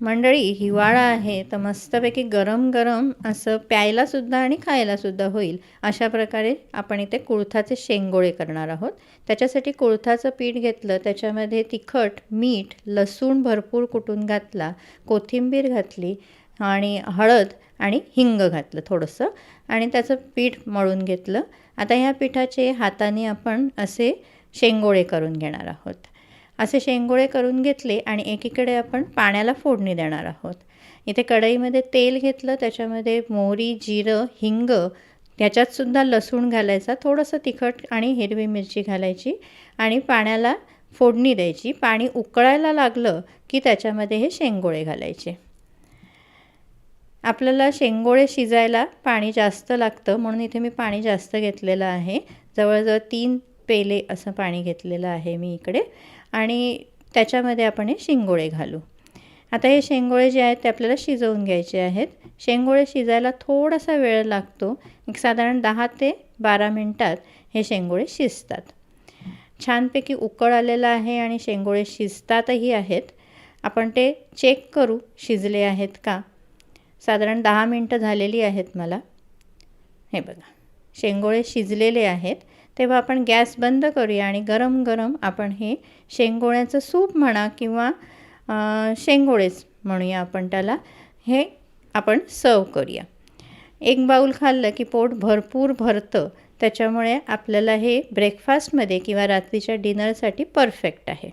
मंडळी हिवाळा आहे तर मस्तपैकी गरम गरम असं प्यायलासुद्धा आणि खायलासुद्धा होईल. अशा प्रकारे आपण इथे कुळथाचे शेंगोळे करणार आहोत. त्याच्यासाठी कुळथाचं पीठ घेतलं त्याच्यामध्ये तिखट मीठ लसूण भरपूर कुटून घातला कोथिंबीर घातली आणि हळद आणि हिंग घातलं थोडंसं आणि त्याचं पीठ मळून घेतलं. आता ह्या पिठाचे हाताने आपण असे शेंगोळे करून घेणार आहोत. असे शेंगोळे करून घेतले आणि एकीकडे आपण पाण्याला फोडणी देणार आहोत. इथे कढईमध्ये तेल घेतलं त्याच्यामध्ये मोहरी जिरं हिंग त्याच्यातसुद्धा लसूण घालायचा थोडंसं तिखट आणि हिरवी मिरची घालायची आणि पाण्याला फोडणी द्यायची. पाणी उकळायला लागलं की त्याच्यामध्ये हे शेंगोळे घालायचे. आपल्याला शेंगोळे शिजायला पाणी जास्त लागतं म्हणून इथे मी पाणी जास्त घेतलेलं आहे. जवळजवळ तीन पेले असं पाणी घेतलेलं आहे मी इकडे. आणि त्याच्यामध्ये आपण हे शेंगोळे घालू. आता हे शेंगोळे जे आहेत ते आपल्याला शिजवून घ्यायचे आहेत. शेंगोळे शिजायला थोडासा वेळ लागतो. एक साधारण दहा ते बारा मिनटात हे शेंगोळे शिजतात. छानपैकी उकळ आलेलं आहे आणि शेंगोळे शिजतातही आहेत. आपण ते चेक करू शिजले आहेत का? साधारण दहा मिनटं झालेली आहेत मला. हे बघा. शेंगोळे शिजलेले आहेत. तेव्हा आपण गॅस बंद करूया आणि गरम गरम आपण हे शेंगोळ्याचं सूप म्हणा किंवा शेंगोळेच म्हणूया आपण त्याला हे आपण सर्व करूया. एक बाऊल खाल्लं की पोट भरपूर भरतं त्याच्यामुळे आपल्याला हे ब्रेकफास्टमध्ये किंवा रात्रीच्या डिनरसाठी परफेक्ट आहे.